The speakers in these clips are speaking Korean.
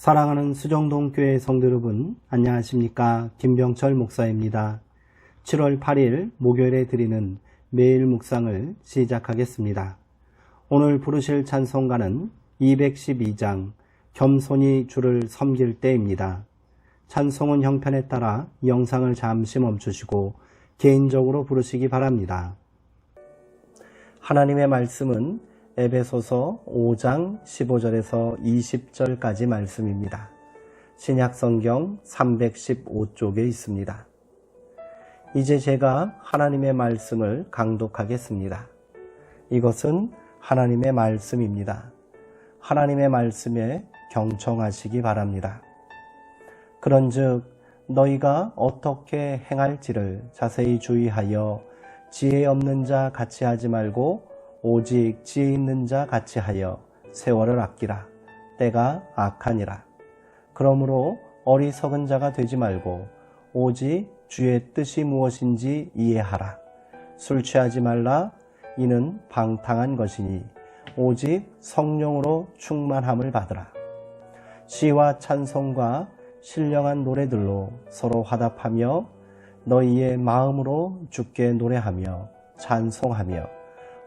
사랑하는 수정동 교회 성도 여러분, 안녕하십니까? 김병철 목사입니다. 7월 8일 목요일에 드리는 매일 묵상을 시작하겠습니다. 오늘 부르실 찬송가는 212장 겸손히 주를 섬길 때입니다. 찬송은 형편에 따라 영상을 잠시 멈추시고 개인적으로 부르시기 바랍니다. 하나님의 말씀은 에베소서 5장 15절에서 20절까지 말씀입니다. 신약 성경 315쪽에 있습니다. 이제 제가 하나님의 말씀을 강독하겠습니다. 이것은 하나님의 말씀입니다. 하나님의 말씀에 경청하시기 바랍니다. 그런즉 너희가 어떻게 행할지를 자세히 주의하여 지혜 없는 자 같이 하지 말고 오직 지혜 있는 자 같이 하여 세월을 아끼라. 때가 악하니라. 그러므로 어리석은 자가 되지 말고 오직 주의 뜻이 무엇인지 이해하라. 술 취하지 말라. 이는 방탕한 것이니 오직 성령으로 충만함을 받으라. 시와 찬송과 신령한 노래들로 서로 화답하며 너희의 마음으로 주께 노래하며 찬송하며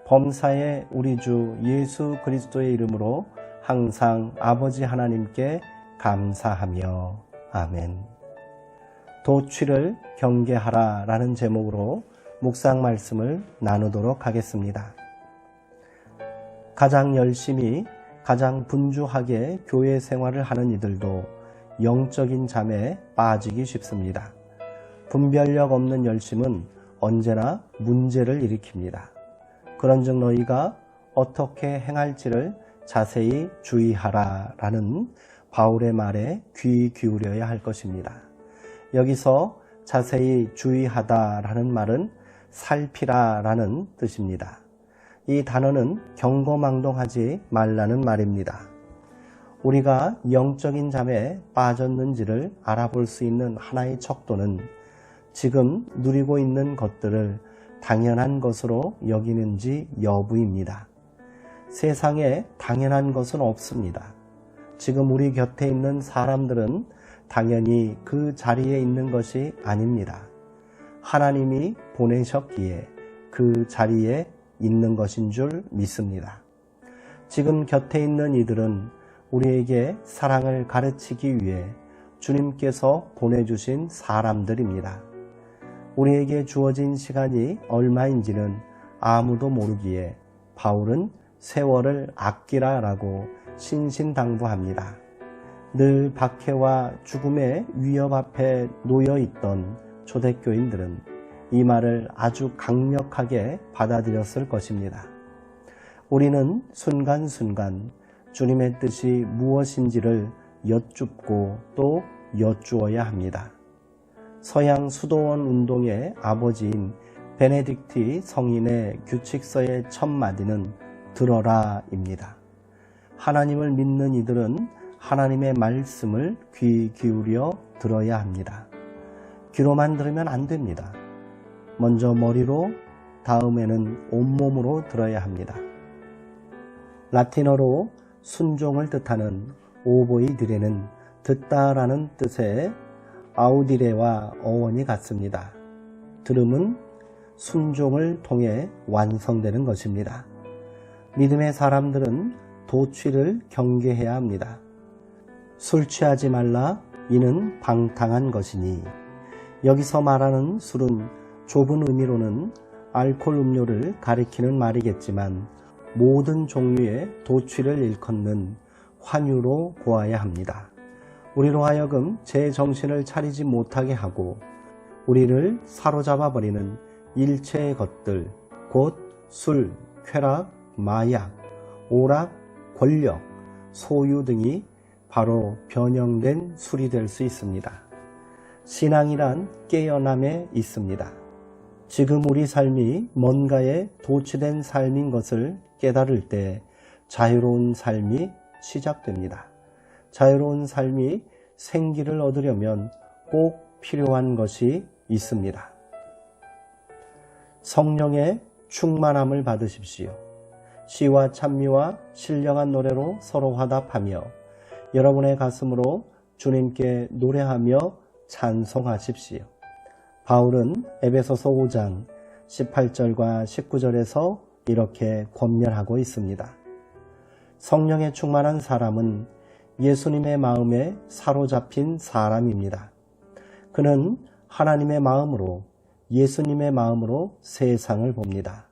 범사의 우리 주 예수 그리스도의 이름으로 항상 아버지 하나님께 감사하며 아멘. 도취를 경계하라 라는 제목으로 묵상 말씀을 나누도록 하겠습니다. 가장 열심히 가장 분주하게 교회 생활을 하는 이들도 영적인 잠에 빠지기 쉽습니다. 분별력 없는 열심은 언제나 문제를 일으킵니다. 그런즉 너희가 어떻게 행할지를 자세히 주의하라 라는 바울의 말에 귀 기울여야 할 것입니다. 여기서 자세히 주의하다 라는 말은 살피라 라는 뜻입니다. 이 단어는 경거망동하지 말라는 말입니다. 우리가 영적인 잠에 빠졌는지를 알아볼 수 있는 하나의 척도는 지금 누리고 있는 것들을 당연한 것으로 여기는지 여부입니다. 세상에 당연한 것은 없습니다. 지금 우리 곁에 있는 사람들은 당연히 그 자리에 있는 것이 아닙니다. 하나님이 보내셨기에 그 자리에 있는 것인 줄 믿습니다. 지금 곁에 있는 이들은 우리에게 사랑을 가르치기 위해 주님께서 보내주신 사람들입니다. 우리에게 주어진 시간이 얼마인지는 아무도 모르기에 바울은 세월을 아끼라 라고 신신당부합니다. 늘 박해와 죽음의 위협 앞에 놓여 있던 초대교인들은 이 말을 아주 강력하게 받아들였을 것입니다. 우리는 순간순간 주님의 뜻이 무엇인지를 여쭙고 또 여쭈어야 합니다. 서양 수도원 운동의 아버지인 베네딕티 성인의 규칙서의 첫 마디는 들어라입니다. 하나님을 믿는 이들은 하나님의 말씀을 귀 기울여 들어야 합니다. 귀로만 들으면 안 됩니다. 먼저 머리로 다음에는 온몸으로 들어야 합니다. 라틴어로 순종을 뜻하는 오보이드레는 듣다라는 뜻의 아우디레와 어원이 같습니다. 들음은 순종을 통해 완성되는 것입니다. 믿음의 사람들은 도취를 경계해야 합니다. 술 취하지 말라 이는 방탕한 것이니 여기서 말하는 술은 좁은 의미로는 알코올 음료를 가리키는 말이겠지만 모든 종류의 도취를 일컫는 환유로 보아야 합니다. 우리로 하여금 제 정신을 차리지 못하게 하고 우리를 사로잡아 버리는 일체의 것들, 곧 술, 쾌락, 마약, 오락, 권력, 소유 등이 바로 변형된 술이 될 수 있습니다. 신앙이란 깨어남에 있습니다. 지금 우리 삶이 뭔가에 도취된 삶인 것을 깨달을 때 자유로운 삶이 시작됩니다. 자유로운 삶이 생기를 얻으려면 꼭 필요한 것이 있습니다. 성령의 충만함을 받으십시오. 시와 찬미와 신령한 노래로 서로 화답하며 여러분의 가슴으로 주님께 노래하며 찬송하십시오. 바울은 에베소서 5장 18절과 19절에서 이렇게 권면하고 있습니다. 성령에 충만한 사람은 예수님의 마음에 사로잡힌 사람입니다. 그는 하나님의 마음으로 예수님의 마음으로 세상을 봅니다.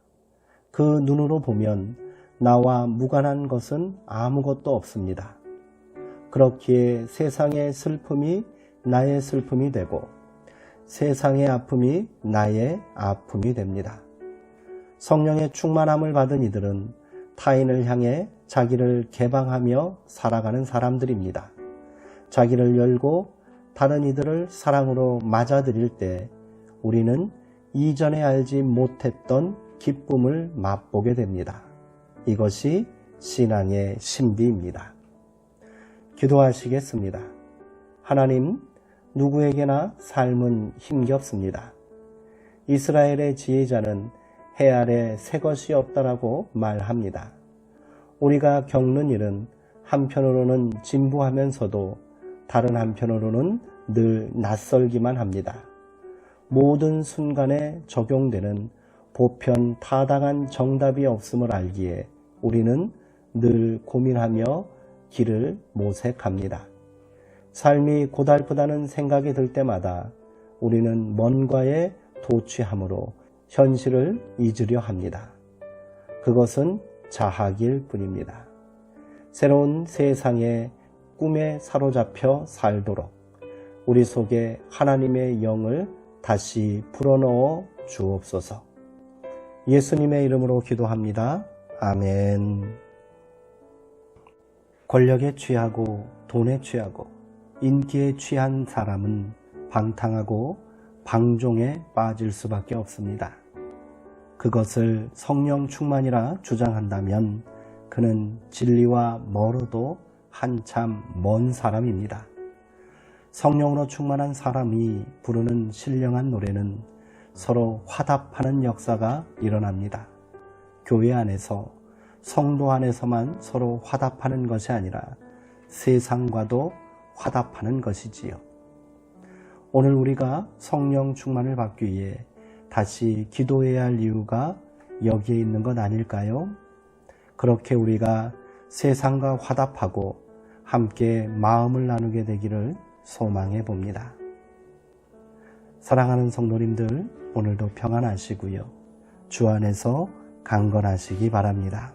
그 눈으로 보면 나와 무관한 것은 아무것도 없습니다. 그렇기에 세상의 슬픔이 나의 슬픔이 되고 세상의 아픔이 나의 아픔이 됩니다. 성령의 충만함을 받은 이들은 타인을 향해 자기를 개방하며 살아가는 사람들입니다. 자기를 열고 다른 이들을 사랑으로 맞아들일 때 우리는 이전에 알지 못했던 기쁨을 맛보게 됩니다. 이것이 신앙의 신비입니다. 기도하시겠습니다. 하나님, 누구에게나 삶은 힘겹습니다. 이스라엘의 지혜자는 해 아래 새 것이 없다라고 말합니다. 우리가 겪는 일은 한편으로는 진부하면서도 다른 한편으로는 늘 낯설기만 합니다. 모든 순간에 적용되는 보편 타당한 정답이 없음을 알기에 우리는 늘 고민하며 길을 모색합니다. 삶이 고달프다는 생각이 들 때마다 우리는 뭔가에 도취함으로 현실을 잊으려 합니다. 그것은 자학일 뿐입니다. 새로운 세상의 꿈에 사로잡혀 살도록 우리 속에 하나님의 영을 다시 불어넣어 주옵소서. 예수님의 이름으로 기도합니다. 아멘. 권력에 취하고 돈에 취하고 인기에 취한 사람은 방탕하고 방종에 빠질 수밖에 없습니다. 그것을 성령 충만이라 주장한다면 그는 진리와 멀어도 한참 먼 사람입니다. 성령으로 충만한 사람이 부르는 신령한 노래는 서로 화답하는 역사가 일어납니다. 교회 안에서 성도 안에서만 서로 화답하는 것이 아니라 세상과도 화답하는 것이지요. 오늘 우리가 성령 충만을 받기 위해 다시 기도해야 할 이유가 여기에 있는 것 아닐까요? 그렇게 우리가 세상과 화답하고 함께 마음을 나누게 되기를 소망해 봅니다. 사랑하는 성도님들, 오늘도 평안하시고요. 주 안에서 강건하시기 바랍니다.